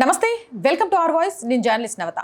నమస్తే welcome to our voice. నేను journalist నవత.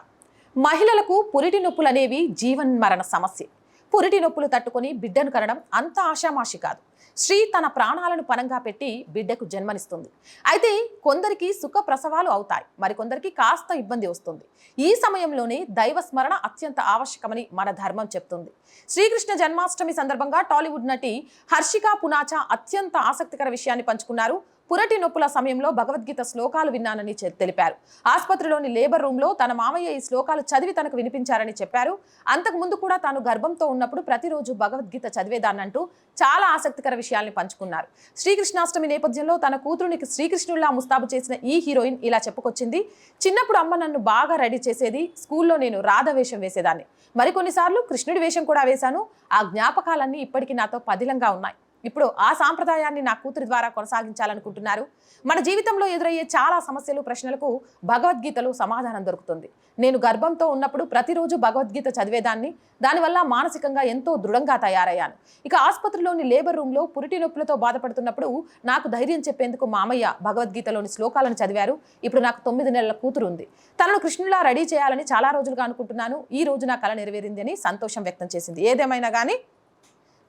మహిళలకు పురిటి నొప్పులు అనేవి జీవన్ మరణ సమస్య. పురిటి నొప్పులు తట్టుకొని బిడ్డను కనడం అంత ఆషామాషి కాదు. స్త్రీ తన ప్రాణాలను పనంగా పెట్టి బిడ్డకు జన్మనిస్తుంది. అయితే కొందరికి సుఖ ప్రసవాలు అవుతాయి. మరికొందరికి కాస్త ఇబ్బంది వస్తుంది. ఈ సమయంలోనే దైవ స్మరణ అత్యంత ఆవశ్యకమని మన ధర్మం చెప్తుంది. శ్రీకృష్ణ జన్మాష్టమి సందర్భంగా టాలీవుడ్ నటి హర్షికా పునాచా అత్యంత ఆసక్తికర విషయాన్ని పంచుకున్నారు పురటి నొప్పుల సమయంలో భగవద్గీత శ్లోకాలు విన్నానని తెలిపారు. ఆసుపత్రిలోని లేబర్ రూమ్లో తన మామయ్య ఈ శ్లోకాలు చదివి తనకు వినిపించారని చెప్పారు. అంతకు ముందు కూడా తాను గర్భంతో ఉన్నప్పుడు ప్రతిరోజు భగవద్గీత చదివేదాన్నంటూ చాలా ఆసక్తికర విషయాల్ని పంచుకున్నారు. శ్రీకృష్ణాష్టమి నేపథ్యంలో తన కూతురునికి శ్రీకృష్ణుల్లా ముస్తాబు చేసిన ఈ హీరోయిన్ ఇలా చెప్పుకొచ్చింది. చిన్నప్పుడు అమ్మ నన్ను బాగా రెడీ చేసేది స్కూల్లో నేను రాధ వేషం వేసేదాన్ని. మరికొన్నిసార్లు కృష్ణుడి వేషం కూడా వేశాను. ఆ జ్ఞాపకాలన్నీ ఇప్పటికీ నాతో పదిలంగా ఉన్నాయి. ఇప్పుడు ఆ సాంప్రదాయాన్ని నా కూతురి ద్వారా కొనసాగించాలనుకుంటున్నారు. మన జీవితంలో ఎదురయ్యే చాలా సమస్యలు ప్రశ్నలకు భగవద్గీతలో సమాధానం దొరుకుతుంది. నేను గర్భంతో ఉన్నప్పుడు ప్రతిరోజు భగవద్గీత చదివేదాన్ని దానివల్ల మానసికంగా ఎంతో దృఢంగా తయారయ్యాను. ఇక ఆసుపత్రిలోని లేబర్ రూమ్లో పురిటి నొప్పులతో బాధపడుతున్నప్పుడు నాకు ధైర్యం చెప్పేందుకు మామయ్య భగవద్గీతలోని శ్లోకాలను చదివారు. ఇప్పుడు నాకు తొమ్మిది నెలల కూతురు ఉంది. తనను కృష్ణులా రెడీ చేయాలని చాలా రోజులుగా అనుకుంటున్నాను. ఈ రోజు నా కళ నెరవేరింది అని సంతోషం వ్యక్తం చేసింది. ఏదేమైనా కానీ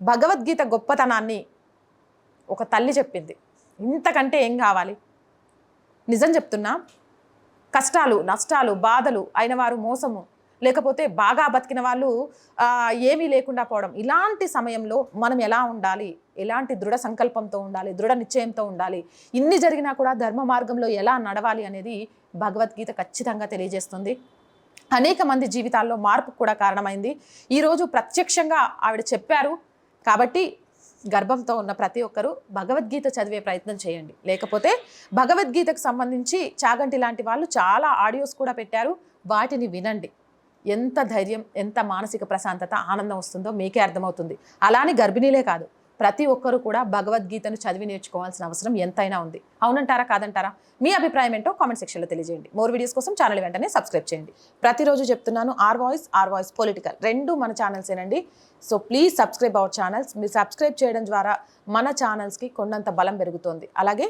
భగవద్గీత గొప్పతనాన్ని ఒక తల్లి చెప్పింది. ఇంతకంటే ఏం కావాలి? నిజం చెప్తున్నా కష్టాలు నష్టాలు బాధలు అయిన వారు మోసము లేకపోతే బాగా బతికిన వాళ్ళు ఏమీ లేకుండా పోవడం. ఇలాంటి సమయంలో మనం ఎలా ఉండాలి? ఎలాంటి దృఢ సంకల్పంతో ఉండాలి? దృఢ నిశ్చయంతో ఉండాలి? ఇన్ని జరిగినా కూడా ధర్మ మార్గంలో ఎలా నడవాలి అనేది భగవద్గీత ఖచ్చితంగా తెలియజేస్తుంది. అనేక మంది జీవితాల్లో మార్పు కూడా కారణమైంది. ఈరోజు ప్రత్యక్షంగా ఆవిడ చెప్పారు కాబట్టి గర్భంతో ఉన్న ప్రతి ఒక్కరూ భగవద్గీత చదివే ప్రయత్నం చేయండి. లేకపోతే భగవద్గీతకు సంబంధించి చాగంటి లాంటి వాళ్ళు చాలా ఆడియోస్ కూడా పెట్టారు. వాటిని వినండి. ఎంత ధైర్యం ఎంత మానసిక ప్రశాంతత ఆనందం వస్తుందో మీకే అర్థమవుతుంది. అలానే గర్భిణీలే కాదు. ప్రతి ఒక్కరూ కూడా భగవద్గీతను చదివి నేర్చుకోవాల్సిన అవసరం ఎంతైనా ఉంది. అవునంటారా? కాదంటారా? మీ అభిప్రాయం ఏంటో కామెంట్ సెక్షన్లో తెలియజేయండి. మోర్ వీడియోస్ కోసం ఛానల్ వెంటనే సబ్స్క్రైబ్ చేయండి. ప్రతిరోజు చెప్తున్నాను our voice our voice political రెండు మన ఛానల్సేనండి so please subscribe our channels మీరు సబ్స్క్రైబ్ చేయడం ద్వారా మన ఛానల్స్కి కొండంత బలం పెరుగుతుంది. అలాగే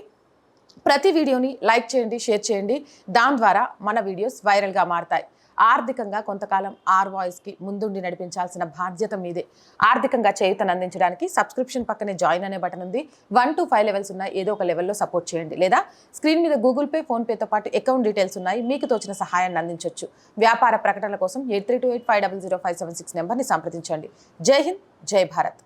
ప్రతి వీడియోని లైక్ చేయండి షేర్ చేయండి. దాని ద్వారా మన వీడియోస్ వైరల్గా మారతాయి. ఆర్థికంగా కొంతకాలం ఆర్ వాయిస్కి ముందుండి నడిపించాల్సిన బాధ్యత మీదే. ఆర్థికంగా చేయుతను అందించడానికి సబ్స్క్రిప్షన్ పక్కనే జాయిన్ అనే బటన్ ఉంది. వన్ టు ఫైవ్ లెవెల్స్ ఉన్నాయి. ఏదో ఒక లెవెల్లో సపోర్ట్ చేయండి. లేదా స్క్రీన్ మీద గూగుల్ పే ఫోన్పేతో పాటు అకౌంట్ డీటెయిల్స్ ఉన్నాయి. మీకు తోచిన సహాయాన్ని అందించవచ్చు వ్యాపార ప్రకటనల కోసం eight three two eight five double zero five seven six నెంబర్ని సంప్రదించండి. జై హింద్ జై భారత్.